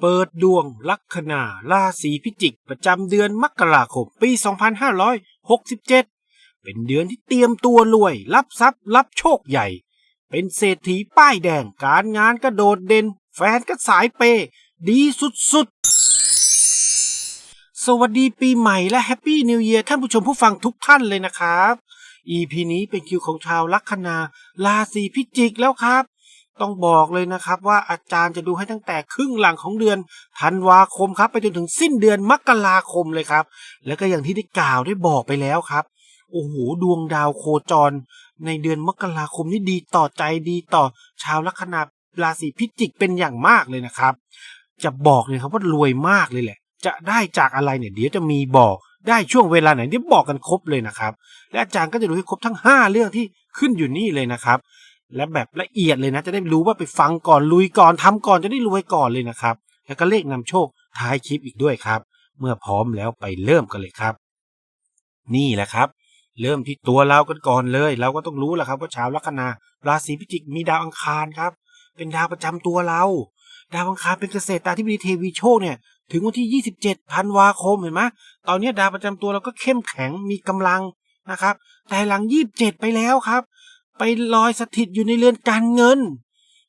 เปิดดวงลัคนาราศีพิจิก ประจำเดือนมกราคมปี 2567 เป็นเดือนที่เตรียมตัวรวย รับทรัพย์ รับโชคใหญ่ เป็นเศรษฐีป้ายแดงการงานกระโดดเด่น แฟนก็สายเปย์ดีสุดๆ สวัสดีปีใหม่และแฮปปี้นิว e ย r ท่านผู้ชมผู้ฟังทุกท่านเลยนะครับ EP นี้เป็นคิวของชาวลัคนาราศีพิจิกแล้วครับ ต้องบอกเลยนะครับว่าอาจารย์จะดูให้ตั้งแต่ครึ่งหลังของเดือนธันวาคมครับ ไปจนถึงสิ้นเดือนมกราคมเลยครับ แล้วก็อย่างที่ได้กล่าวได้บอกไปแล้วครับโอ้โหดวงดาวโคจร ในเดือนมกราคมนี่ดีต่อใจดีต่อชาวลัคนาราศีพิจิกเป็นอย่างมากเลยนะครับ จะบอกเลยครับว่ารวยมากเลยแหละ จะได้จากอะไรเนี่ยเดี๋ยวจะมีบอกได้ช่วงเวลาไหนเดี๋ยวบอกกันครบเลยนะครับ และอาจารย์ก็จะดูให้ครบทั้ง 5 เรื่องที่ขึ้นอยู่นี่เลยนะครับ และแบบละเอียดเลยนะ จะได้รู้ว่าไปฟังก่อนลุยก่อนทำก่อนจะได้รวยก่อนเลยนะครับ แล้วก็เลขนำโชคท้ายคลิปอีกด้วยครับ เมื่อพร้อมแล้วไปเริ่มกันเลยครับ นี่แหละครับ เริ่มที่ตัวเรากันก่อนเลย เราก็ต้องรู้แหละครับว่าชาวลัคนา ราศีพิจิกมีดาวอังคารครับ เป็นดาวประจำตัวเรา ดาวอังคารเป็นเกษตรตาธิบดีเทวีโชคเนี่ยถึงวันที่ 27ธันวาคมเห็นไหมตอนนี้ดาวประจำตัวเราก็เข้มแข็งมีกำลังนะครับ แต่หลัง 27 ไปแล้วครับ ไปลอยสถิตอยู่ในเรือนการเงิน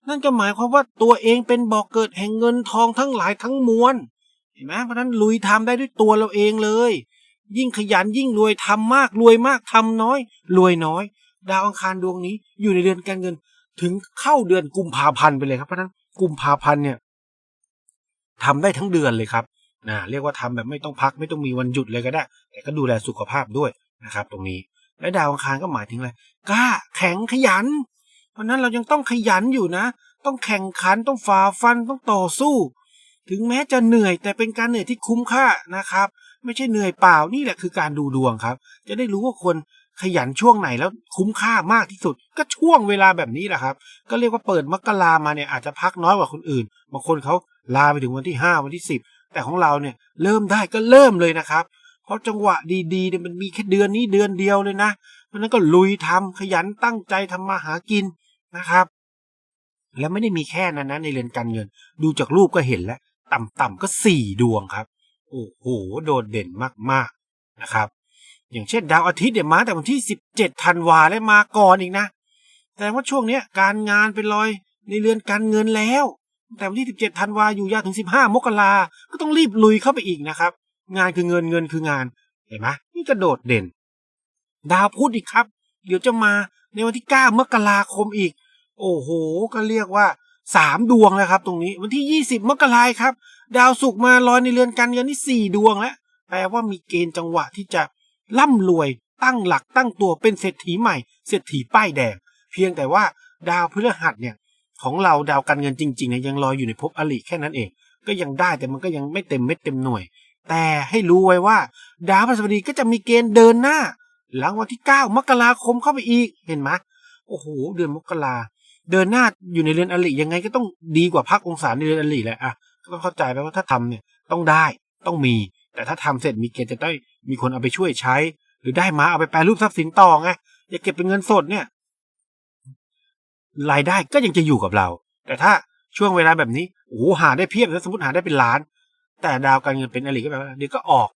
นั่นก็หมายความว่าตัวเองเป็นบ่อกเกิดแห่งเงินทองทั้งหลายทั้งมวลเห็นไหมเพราะนั้นลุยทำได้ด้วยตัวเราเองเลย ยิ่งขยันยิ่งรวยทำมากรวยมากทำน้อย รวยน้อย ดาวอังคารดวงนี้อยู่ในเดือนการเงิน ถึงเข้าเดือนกุมภาพันธ์ไปเลยครับเพราะฉะนั้นกุมภาพันธ์เนี่ยทำได้ทั้งเดือนเลยครับนะเรียกว่าทำแบบไม่ต้องพักไม่ต้องมีวันหยุดเลยก็ได้ แต่ก็ดูแลสุขภาพด้วยนะครับ ตรงนี้ และดาวอังคารก็หมายถึงอะไรกล้าแข็งขยัน เพราะนั้นเรายังต้องขยันอยู่นะ ต้องแข่งขันต้องฝ่าฟันต้องต่อสู้ ถึงแม้จะเหนื่อยแต่เป็นการเหนื่อยที่คุ้มค่านะครับ ไม่ใช่เหนื่อยเปล่านี่แหละคือการดูดวงครับ จะได้รู้ว่าคนขยันช่วงไหนแล้วคุ้มค่ามากที่สุด ก็ช่วงเวลาแบบนี้แหละครับ ก็เรียกว่าเปิดมกรามาเนี่ยอาจจะพักน้อยกว่าคนอื่นบางคนเขาลาไปถึงวันที่ห้าวันที่สิบแต่ของเราเนี่ยเริ่มได้ก็เริ่มเลยนะครับเราะจังหวะดีๆเนี่ยมันมีแค่เดือนนี้เดือนเดียวเลยนะเพราะนั้นก็ลุยทำขยันตั้งใจทำมาหากินนะครับ แล้วไม่ได้มีแค่นั้นนะในเรือนการเงิน ดูจากรูปก็เห็นแล้ว ต่ำๆก็สี่ดวงครับ โอ้โหโดดเด่นมากๆนะครับ อย่างเช่นดาวอาทิตย์เนี่ยมาแต่วันที่สิบเจ็ดธันวาและมาก่อนอีกนะ แต่ว่าช่วงเนี้ยการงานเป็นรอยในเรือนการเงินแล้ว แต่วันที่สิบเจ็ดธันวาอยู่ยาวถึงสิบห้ามกราก็ต้องรีบลุยเข้าไปอีกนะครับ งานคือเงินเงินคืองาน เห็นไหมนี่ก็โดดเด่น ดาวพุธอีกครับ เดี๋ยวจะมาในวันที่เก้ามกราคมอีก โอ้โห ก็เรียกว่าสามดวงแล้วครับ ตรงนี้วันที่ยี่สิบมกราครับ ดาวศุกร์มาลอยในเรือนการเงินนี่สี่ดวงแล้วแปลว่ามีเกณฑ์จังหวะที่จะร่ำรวยตั้งหลักตั้งตัวเป็นเศรษฐีใหม่ เศรษฐีป้ายแดง เพียงแต่ว่าดาวพฤหัสเนี่ยของเราดาวการเงินจริงๆเนี่ยยังลอยอยู่ในภพอริแค่นั้นเอง ก็ยังได้แต่มันก็ยังไม่เต็มเม็ดเต็มหน่วย แต่ให้รู้ไว้ว่า ดาวพฤหัสบดีก็จะมีเกณฑ์เดินหน้า หลังวันที่ 9 มกราคมเข้าไปอีกเห็นไหมโอ้โห เดือนมกราเดินหน้าอยู่ในเรือนอริยังไงก็ต้องดีกว่าพักองศาในเรือนอริแหละอะก็ต้องเข้าใจไปว่าถ้าทำเนี่ยต้องได้ต้องมี แต่ถ้าทำเสร็จมีเกณฑ์จะได้มีคนเอาไปช่วยใช้ หรือได้มาเอาไปแปลรูปทรัพย์สินต่อไงอย่าเก็บเป็นเงินสดเนี่ยรายได้ก็ยังจะอยู่กับเรา แต่ถ้าช่วงเวลาแบบนี้โอ้หหาได้เพียบแล้วสมมติหาได้เป็นล้าน แต่ดาวการเงินเป็นอริก็แปลว่าเดี๋ยวก็ออก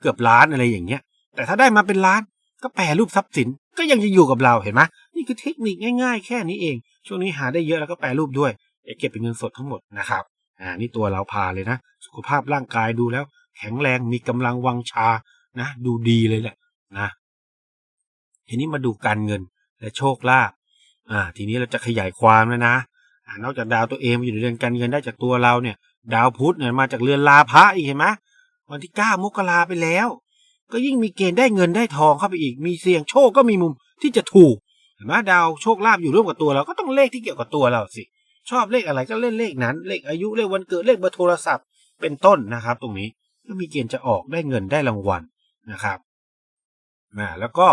เกือบล้านอะไรอย่างเงี้ย แต่ถ้าได้มาเป็นล้านก็แปลรูปทรัพย์สินก็ยังจะอยู่กับเราเห็นไหมนี่คือเทคนิคง่ายๆ แค่นี้เอง ช่วงนี้หาได้เยอะแล้วก็แปลรูปด้วยเก็บเป็นเงินสดทั้งหมดนะครับอ่านี่ตัวเราพาเลยนะ สุขภาพร่างกายดูแล้ว แข็งแรงมีกำลังวังชานะ ดูดีเลยแหละนะทีนี้มาดูการเงินและโชคลาภอ่า ทีนี้เราจะขยายความแล้วนะอ่านอกจากดาวตัวเองมาอยู่ในเรือนการเงินได้จากตัวเราเนี่ย ดาวพุธเนี่ยมาจากเรือนลาภะอีกเห็นไหมวันที่เก้ามกราไปแล้ว ก็ยิ่งมีเกณฑ์ได้เงินได้ทองเข้าไปอีก มีเสี่ยงโชคก็มีมุมที่จะถูกเห็นไหมดาวโชคลาภอยู่ร่วมกับตัวเราก็ต้องเลขที่เกี่ยวกับตัวเราสิ ชอบเลขอะไรก็เล่นเลขนั้น เลขอายุเลขวันเกิดเลขเบอร์โทรศัพท์เป็นต้นนะครับ ตรงนี้ก็มีเกณฑ์จะออกได้เงินได้รางวัลนะครับนะแล้วก็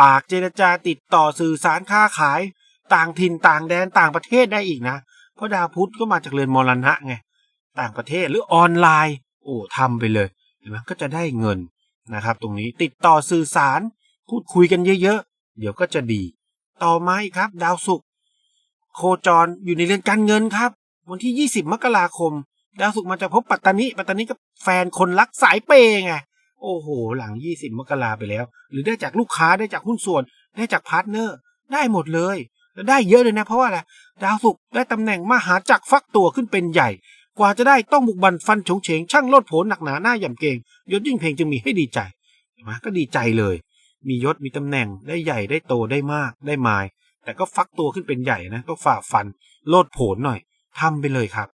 ปากเจรจาติดต่อสื่อสารค้าขาย ต่างถิ่นต่างแดนต่างประเทศได้อีกนะ เพราะดาวพุธก็มาจากเรือนมรณะไง ต่างประเทศหรือออนไลน์ โอ้ทำไปเลยเห็นไหมก็จะได้เงินนะครับ ตรงนี้ติดต่อสื่อสาร พูดคุยกันเยอะๆ เดี๋ยวก็จะดี ต่อมาอีกครับ ดาวศุกร์โคจรอยู่ในเรือนการเงินครับ วันที่ 20 มกราคม ดาวศุกร์มาจะพบปัตตานีปัตตานีกับแฟนคนรักสายเปย์ไงโอ้โห หลังยี่สิบมกราไปแล้ว หรือได้จากลูกค้าได้จากหุ้นส่วน ได้จากพาร์ทเนอร์ ได้หมดเลย ได้เยอะเลยนะ เพราะว่าอะไร ดาวศุกร์ได้ตำแหน่งมหาจักรฟักตัวขึ้นเป็นใหญ่ กว่าจะได้ต้องบุกบันฟันฉงเฉงช่างโลดโผนหนักหนาหน้าหย่ำเกงยศยิ่งเพลงจึงมีให้ดีใจเห็นไหมก็ดีใจเลย มียศมีตำแหน่งได้ใหญ่ได้โตได้มากได้มาย แต่ก็ฟักตัวขึ้นเป็นใหญ่นะก็ฝ่าฟัน โลดโผนหน่อยทำไปเลยครับ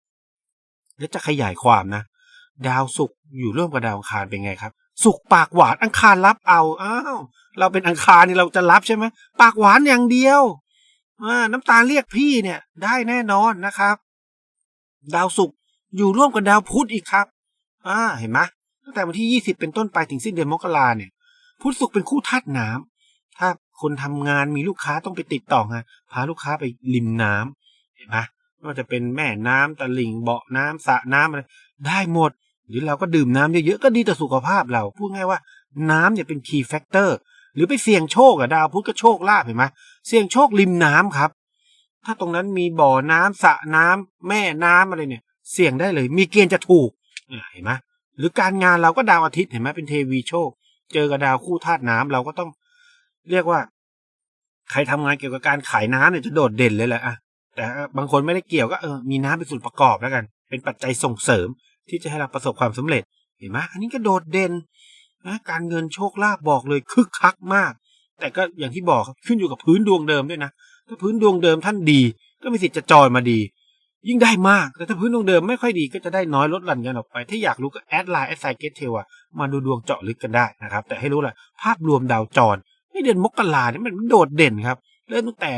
แล้วจะขยายความนะ ดาวศุกร์อยู่ร่วมกับดาวอังคารเป็นไงครับศุกปากหวานอังคารรับเอาอ้าวเราเป็นอังคารนี่เราจะรับใช่ไหมปากหวานอย่างเดียวอน้ำตาลเรียกพี่เนี่ย ได้แน่นอนนะครับ ดาวศุกร์ อยู่ร่วมกับดาวพุธอีกครับ อ่าเห็นไหมตั้งแต่วันที่ 20 เป็นต้นไปถึงสิ้นเดือนมกราเนี่ย พุธศุกร์เป็นคู่ธาตุน้ำถ้าคนทำงานมีลูกค้าต้องไปติดต่องานพาลูกค้าไปริมน้ำเห็นไหมไม่ว่าจะเป็นแม่น้ำตะลิ่งเบาะน้ำสระน้ำอะไรได้หมด หรือเราก็ดื่มน้ำเยอะๆก็ดีต่อสุขภาพเราพูดง่ายว่าน้ำเนี่ยเป็นคีย์แฟกเตอร์หรือไปเสี่ยงโชคอะดาวพุธก็โชคลาภเห็นไหมเสี่ยงโชคริมน้ำครับ ถ้าตรงนั้นมีบ่อน้ำสระน้ำแม่น้ำอะไรเนี่ย เสี่ยงได้เลย มีเกณฑ์จะถูกเนี่ยเห็นไหมหรือการงานเราก็ดาวอาทิตย์เห็นไหมเป็นเทวีโชค เจอกับดาวคู่ธาตุน้ำเราก็ต้องเรียกว่า ใครทำงานเกี่ยวกับการขายน้ำเนี่ยจะโดดเด่นเลยแหละอะแต่บางคนไม่ได้เกี่ยวก็เออมีน้ำเป็นส่วนประกอบแล้วกัน เป็นปัจจัยส่งเสริมที่จะให้เราประสบความสำเร็จเห็นไหมอันนี้ก็โดดเด่นนะการเงินโชคลาภบอกเลยคึกคักมาก แต่ก็อย่างที่บอกครับขึ้นอยู่กับพื้นดวงเดิมด้วยนะถ้าพื้นดวงเดิมท่านดี ก็มีสิทธิ์จะจอยมาดี ยิ่งได้มาก แต่ถ้าพื้นดวงเดิมไม่ค่อยดีก็จะได้น้อยลดหลั่นกันออกไป ถ้าอยากรู้ก็แอดไลน์แอดไซเกตเทลมาดูดวงเจาะลึกกันได้นะครับ แต่ให้รู้แหละภาพรวมดาวจรในเดือนมกราเนี่ยมันโดดเด่นครับ เริ่มตั้งแต่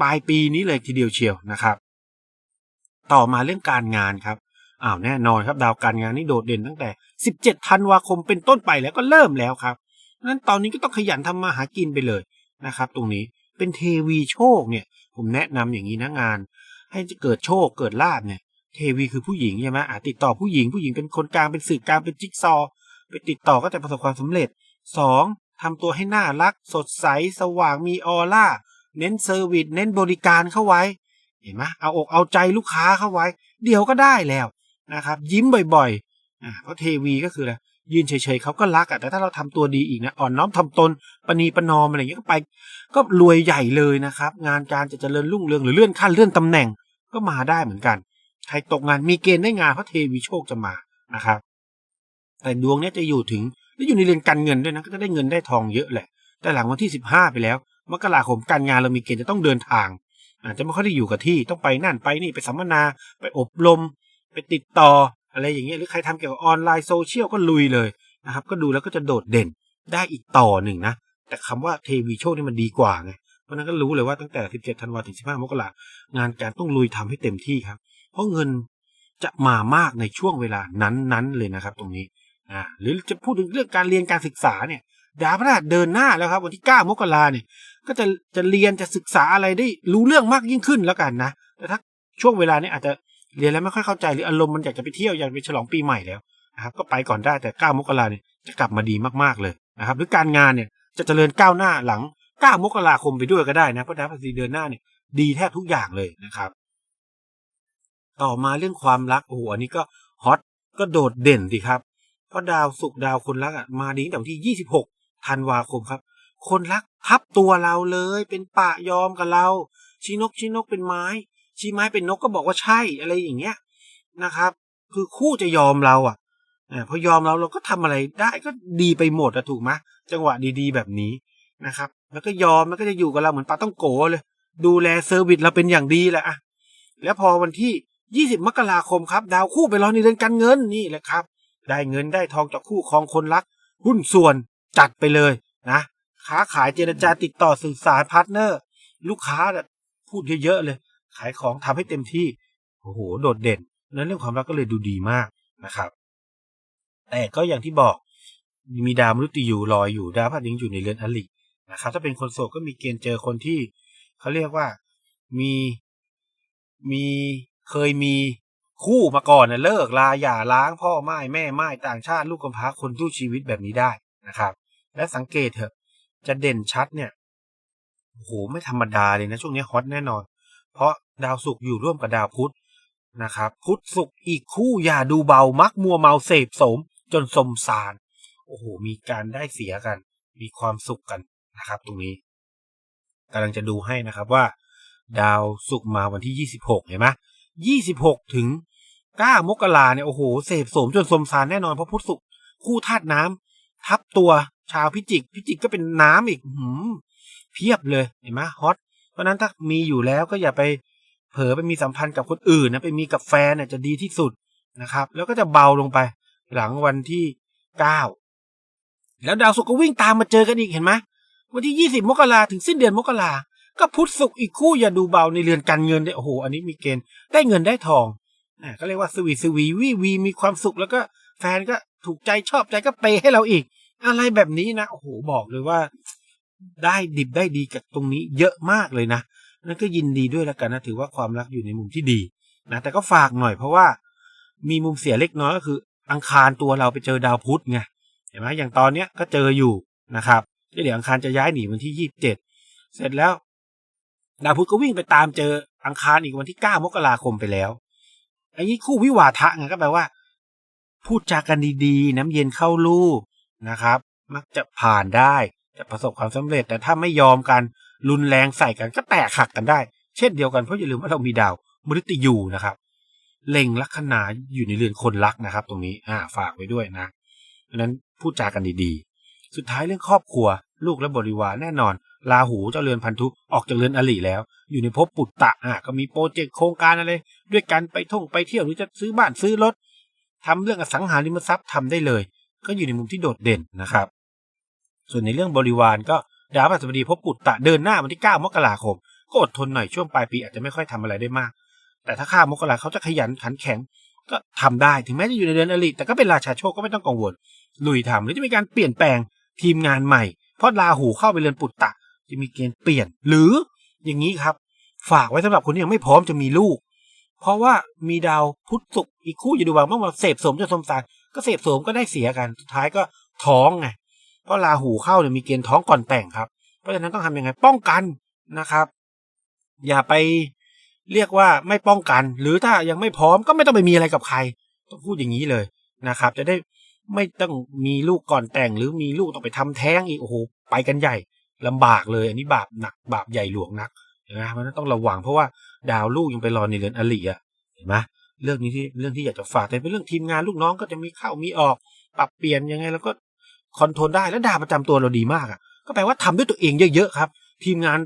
ปลายปีนี้เลยทีเดียวเชียวนะครับ ต่อมาเรื่องการงานครับอ้าวแน่นอนครับ ดาวการงานนี่โดดเด่นตั้งแต่ 17 ธันวาคมเป็นต้นไปแล้วก็เริ่มแล้วครับนั้นตอนนี้ก็ต้องขยันทำมาหากินไปเลยนะครับ ตรงนี้เป็นเทวีโชคเนี่ย ผมแนะนำอย่างนี้นะงาน ให้จะเกิดโชคเกิดลาบเนี่ย เทวีคือผู้หญิงใช่ไหมอาติดต่อผู้หญิงผู้หญิงเป็นคนกลางเป็นสื่อกลางเป็นจิ๊กซอ ไปติดต่อก็จะประสบความสำเร็จสองทำตัวให้น่ารัก สดใสสว่างมีออร่าเน้นเซอร์วิสเน้นบริการเข้าไว้ เห็นไหมเอาอกเอาใจลูกค้าเข้าไว้ เดี๋ยวก็ได้แล้วนะครับ ยิ้มบ่อยๆอ่าเพราะเทวีก็คืออะไร ยืนเฉยๆเขาก็รักอะแต่ถ้าเราทำตัวดีอีกนะอ่อนน้อมทำตนปณีปนอมอะไรอย่างเงี้ยก็ไป ก็รวยใหญ่เลยนะครับ งานการจะเจริญรุ่งเรืองหรือเลื่อนขั้นเลื่อนตำแหน่งก็มาได้เหมือนกัน ใครตกงานมีเกณฑ์ได้งานเพราะเทวีโชคจะมานะครับ แต่ดวงเนี้ยจะอยู่ถึงและอยู่ในเรือนการเงินด้วยนะก็จะได้เงินได้ทองเยอะแหละ แต่หลังวันที่สิบห้าไปแล้วมกราคมการงานเรามีเกณฑ์จะต้องเดินทาง อาจจะไม่ค่อยได้อยู่กับที่ต้องไปนั่นไปนี่ไปสัมมนาไปอบรม ไปติดต่อ อะไรอย่างเงี้ยหรือใครทำเกี่ยวกับออนไลน์โซเชียลก็ลุยเลยนะครับก็ดูแล้วก็จะโดดเด่นได้อีกต่อหนึ่งนะแต่คำว่าเทวีโชคนี่มันดีกว่าไงเพราะนั้นก็รู้เลยว่าตั้งแต่ 17 ธันวาถึง 15 มกรางานการต้องลุยทำให้เต็มที่ครับ เพราะเงินจะมามากในช่วงเวลานั้นๆเลยนะครับตรงนี้อ่าหรือจะพูดถึงเรื่องการเรียนการศึกษาเนี่ยดาวพฤหัสเดินหน้าแล้วครับ วันที่ 9 มกราเนี่ย ก็จะจะเรียนจะศึกษาอะไรได้รู้เรื่องมากยิ่งขึ้นแล้วกันนะแต่ถ้าช่วงเวลานี้อาจจะ เรียนแล้วไม่ค่อยเข้าใจหรืออารมณ์มันอยากจะไปเที่ยวอยากไปฉลองปีใหม่แล้วนะครับก็ไปก่อนได้แต่ 9 มกราเนี่ยจะกลับมาดีมากๆเลยนะครับหรือการงานเนี่ยจะเจริญก้าวหน้าหลัง 9 มกราคมไปด้วยก็ได้นะเพราะดาวพฤหัสเดือนหน้าเนี่ยดีแทบทุกอย่างเลยนะครับ ต่อมาเรื่องความรักโอ้โหอันนี้ก็ฮอตก็โดดเด่นสิครับเพราะดาวสุกร์ดาวคนรักอะมาดีตั้งแต่วันที่ 26 ธันวาคมครับ คนรักทับตัวเราเลย เป็นปะยอมกับเราชี้นกชี้นกเป็นไม้ ชี้ไม้เป็นนกก็บอกว่าใช่อะไรอย่างเงี้ยนะครับ คือคู่จะยอมเราอะพอยอมเราเราก็ทำอะไรได้ก็ดีไปหมดอะถูกไหมจังหวะดีๆแบบนี้นะครับ แล้วก็ยอมแล้วก็จะอยู่กับเราเหมือนปลาต้องโกเลย ดูแลเซอร์วิสเราเป็นอย่างดีแหละอะแล้วพอวันที่ 20 มกราคมครับ ดาวคู่ไปรอในเดือนการเงินนี่แหละครับ ได้เงินได้ทองจากคู่ครองคนรัก หุ้นส่วนจัดไปเลยนะค้าขายเจรจาติดต่อสื่อสารพาร์ทเนอร์ ลูกค้าพูดเยอะๆเลย ขายของทำให้เต็มที่โอ้โหโดดเด่นนั้นเรื่องความรักก็เลยดูดีมากนะครับ แต่ก็อย่างที่บอกมีดาวมฤตยูลอยอยู่ดาวพฤหัสยังอยู่ในเรือนอลินะครับ ถ้าเป็นคนโสดก็มีเกณฑ์เจอคนที่เขาเรียกว่ามีมีเคยมีคู่มาก่อนนะเลิกลาหย่าล้างพ่อไม้แม่ไม้ต่างชาติลูกกำพร้าคนทู่ชีวิตแบบนี้ได้นะครับ และสังเกตเถอะจะเด่นชัดเนี่ยโอ้โหไม่ธรรมดาเลยนะช่วงนี้ฮอตแน่นอน เพราะดาวศุกร์อยู่ร่วมกับดาวพุธนะครับ พุธศุกร์อีกคู่อย่าดูเบามักมัวเมาเสพสมจนสมสาร โอ้โห มีการได้เสียกัน มีความสุขกันนะครับ ตรงนี้กำลังจะดูให้นะครับว่า ดาวสุกร์มาวันที่ 26 เห็นไหม26 ถึง 9 มกราเนี่ย โอ้โห เสพสมจนสมสารแน่นอน เพราะพุธศุกร์คู่ธาตุน้ำทับตัวชาวพิจิก พิจิกก็เป็นน้ำอีกหืมเพียบเลย เห็นไหมฮอต เพราะนั้นถ้ามีอยู่แล้วก็อย่าไปเผลอไปมีสัมพันธ์กับคนอื่นนะไปมีกับแฟนเนี่ยจะดีที่สุดนะครับ แล้วก็จะเบาลงไป หลังวันที่เก้าแล้วดาวศุกร์ก็วิ่งตามมาเจอกันอีกเห็นไหมวันที่ยี่สิบมกราถึงสิ้นเดือนมกราก็พุธศุกร์อีกคู่อย่าดูเบาในเรือนการเงินได้โอ้โหอันนี้มีเกณฑ์ได้เงินได้ทองอ่าก็เรียกว่าสวีสวีวีวีมีความสุขแล้วก็แฟนก็ถูกใจชอบใจก็เปให้เราอีก อะไรแบบนี้นะโอ้โหบอกเลยว่า ได้ดิบได้ดีกับตรงนี้เยอะมากเลยนะ นั่นก็ยินดีด้วยแล้วกันนะถือว่าความรักอยู่ในมุมที่ดีนะแต่ก็ฝากหน่อยเพราะว่ามีมุมเสียเล็กน้อยก็คือ อังคารตัวเราไปเจอดาวพุธไงเห็นไหมอย่างตอนเนี้ยก็เจออยู่นะครับเดี๋ยวอังคารจะย้ายหนีวันที่ยี่สิบเจ็ดเสร็จแล้ว ดาวพุธก็วิ่งไปตามเจออังคารอีกวันที่เก้ามกราคมไปแล้วอันนี้คู่วิวาทะไงก็แปลว่า พูดจากันดีๆ น้ำเย็นเข้าลูกนะครับ มักจะผ่านได้ จะประสบความสำเร็จ แต่ถ้าไม่ยอมกันรุนแรงใส่กันก็แตกหักกันได้ เช่นเดียวกันเพราะอย่าลืมว่าเรามีดาวมฤตยูนะครับ เล็งลัคนาอยู่ในเรือนคนรักนะครับ ตรงนี้อ่าฝากไว้ด้วยนะดังนั้นพูดจากันดีๆ สุดท้ายเรื่องครอบครัว ลูกและบริวารแน่นอนลาหูเจ้าเรือนพันธุออกจากเรือนอลิแล้ว อยู่ในภพปุตตะอะก็มีโปรเจกต์โครงการอะไร ด้วยกันไปท่องไปเที่ยวหรือจะซื้อบ้านซื้อรถทำเรื่องอสังหาริมทรัพย์ทำได้เลย ก็อยู่ในมุมที่โดดเด่นนะครับ ส่วนในเรื่องบริวารก็ดาวพฤหัสบดีพบปุตตะเดินหน้าวันที่ 9 มกราคม ก็อดทนหน่อยช่วงปลายปีอาจจะไม่ค่อยทำอะไรได้มาก แต่ถ้าข้ามมกราเขาจะขยันขันแข็งก็ทำได้ถึงแม้จะอยู่ในเดือนอริแต่ก็เป็นราชาโชคก็ไม่ต้องกังวลลุยทำหรือจะมีการเปลี่ยนแปลงทีมงานใหม่ เพราะราหูเข้าไปเรือนปุตตะ จะมีเกณฑ์เปลี่ยน หรืออย่างนี้ครับ ฝากไว้สำหรับคนที่ยังไม่พร้อมจะมีลูก เพราะว่ามีดาวพุธศุกร์อีกคู่อยู่ดูบางเมื่อมาเสพสมจนสมสารก็เสพสมก็ได้เสียกันสุดท้ายก็ท้องไง เพราะราหูเข้าเนี่ยมีเกณฑ์ท้องก่อนแต่งครับ เพราะฉะนั้นต้องทำยังไงป้องกันนะครับ อย่าไปเรียกว่าไม่ป้องกัน หรือถ้ายังไม่พร้อมก็ไม่ต้องไปมีอะไรกับใคร ต้องพูดอย่างนี้เลยนะครับ จะได้ไม่ต้องมีลูกก่อนแต่ง หรือมีลูกต้องไปทำแท้งอีกโอ้โหไปกันใหญ่ลำบากเลย อันนี้บาปหนักบาปใหญ่หลวงนักนไหมเพราะนั้นต้องระวังเพราะว่าดาวลูกยังไปรอในเรือนอลิอะเห็นไหมเรื่องนี้ที่เรื่องที่อยากจะฝากแต่เป็นเรื่องทีมงานลูกน้องก็จะมีเข้ามีออก ปรับเปลี่ยนยังไงแล้วก็ คอนโทรลได้แล้วดาประจำตัวเราดีมากอะ ก็แปลว่าทำด้วยตัวเองเยอะๆครับ ทีมงาน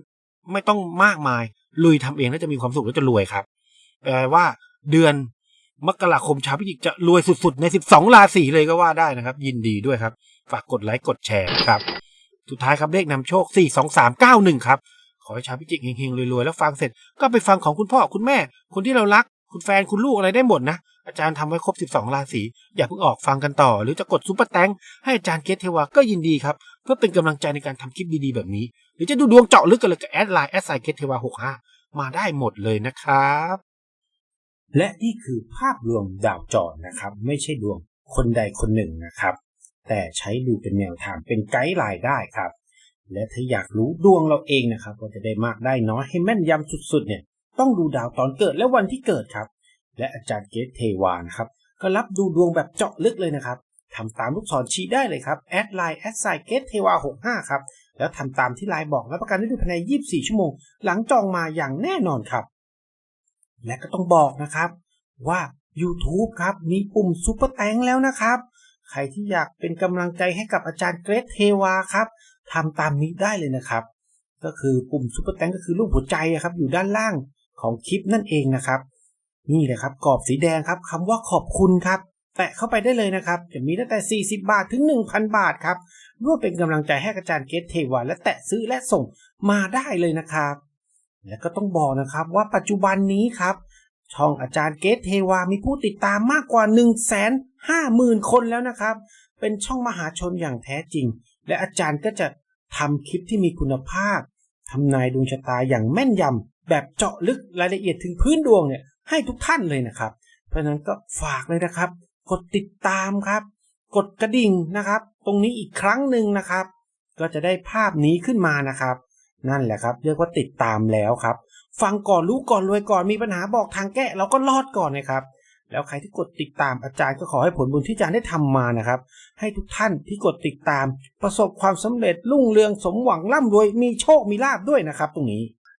ไม่ต้องมากมาย ลุยทำเองแล้วจะมีความสุขแล้วจะรวยครับแปลว่าเดือนมกราคมชาวพิจิกจะรวยสุดๆ ใน 12 ราศีเลยก็ว่าได้นะครับ ยินดีด้วยครับ ฝากกดไลค์กดแชร์ครับ สุดท้ายครับเลขนำโชค 4 2 3 9 1 ครับ ขอให้ชาวพิจิกเฮงๆรวยๆ แล้วฟังเสร็จก็ไปฟังของคุณพ่อคุณแม่ คนที่เรารัก คุณแฟนคุณลูกอะไรได้หมดนะ อาจารย์ทำไว้ครบ 12 ราศีอย่าเพิ่งออกฟังกันต่อ หรือจะกดซุปเปอร์แตงให้อาจารย์เกตเทวาก็ยินดีครับ เพื่อเป็นกำลังใจในการทำคลิปดีๆแบบนี้ หรือจะดูดวงเจาะลึกกันเลยก็แอดไลน์แอดไซเกตเทวา65มาได้หมดเลยนะครับ และนี่คือภาพรวมดาวจรนะครับ ไม่ใช่ดวงคนใดคนหนึ่งนะครับ แต่ใช้ดูเป็นแนวทางเป็นไกด์ไลน์ได้ครับ และถ้าอยากรู้ดวงเราเองนะครับว่าจะได้มากได้น้อยให้แม่นยำสุดๆเนี่ย ต้องดูดาวตอนเกิดและวันที่เกิดครับ และอาจารย์เกตเทวานครับก็รับดูดวงแบบเจาะลึกเลยนะครับทำตามลูกศรชี้ได้เลยครับแอดไลน์แอดไซเกตเทวา65ครับแล้วทำตามที่ไลน์บอกรับประกันได้ดูภายใน 24 ชั่วโมง หลังจองมาอย่างแน่นอนครับ และก็ต้องบอกนะครับว่า YouTube ครับมีปุ่มซุปเปอร์แตงแล้วนะครับ ใครที่อยากเป็นกำลังใจให้กับอาจารย์เกรทเทวาครับทำตามนี้ได้เลยนะครับ ก็คือปุ่มซุปเปอร์แตงก็คือรูปหัวใจครับอยู่ด้านล่าง ของคลิปนั่นเองนะครับ นี่เลยครับกรอบสีแดงครับคำว่าขอบคุณครับ แตะเข้าไปได้เลยนะครับ จะมีตั้งแต่ 40 บาทถึง 1,000 บาทครับร่วมเป็นกำลังใจให้อาจารย์เกตเทวาและแตะซื้อและส่งมาได้เลยนะครับ และก็ต้องบอกนะครับว่าปัจจุบันนี้ครับ ช่องอาจารย์เกตเทวามีผู้ติดตามมากกว่า 1 5 0 0 0 0 คนแล้วนะครับ เป็นช่องมหาชนอย่างแท้จริง และอาจารย์ก็จะทำคลิปที่มีคุณภาพทำนายดวงชะตาอย่างแม่นยำ แบบเจาะลึกรายละเอียดถึงพื้นดวงเนี่ยให้ทุกท่านเลยนะครับ เพราะฉะนั้นก็ฝากเลยนะครับ กดติดตามครับ กดกระดิ่งนะครับ ตรงนี้อีกครั้งหนึ่งนะครับ ก็จะได้ภาพนี้ขึ้นมานะครับ นั่นแหละครับ เรียกว่าติดตามแล้วครับ ฟังก่อนรู้ก่อนรวยก่อนมีปัญหาบอกทางแก้เราก็รอดก่อนนะครับแล้วใครที่กดติดตามอาจารย์ก็ขอให้ผลบุญที่อาจารย์ได้ทำมานะครับ ให้ทุกท่านที่กดติดตาม ประสบความสำเร็จรุ่งเรืองสมหวังร่ำรวยมีโชคมีลาบด้วยนะครับ ตรงนี้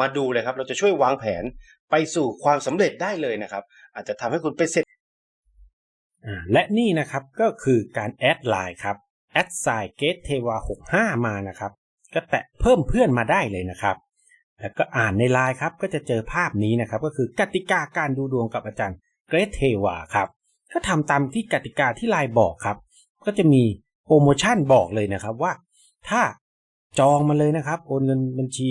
มาดูเลยครับ เราจะช่วยวางแผนไปสู่ความสำเร็จได้เลยนะครับ อาจจะทำให้คุณไปเสร็จและนี่นะครับก็คือการแอดไลน์ครับแอดไซเกตเทวา65 มานะครับ ก็แตะเพิ่มเพื่อนมาได้เลยนะครับ แล้วก็อ่านในไลน์ครับก็จะเจอภาพนี้นะครับ ก็คือกติกาการดูดวงกับอาจารย์เกรทเทวาครับก็ทำตามที่กติกาที่ไลน์บอกครับ ก็จะมีโปรโมชั่นบอกเลยนะครับว่า ถ้าจองมาเลยนะครับ โอนเงินบัญชี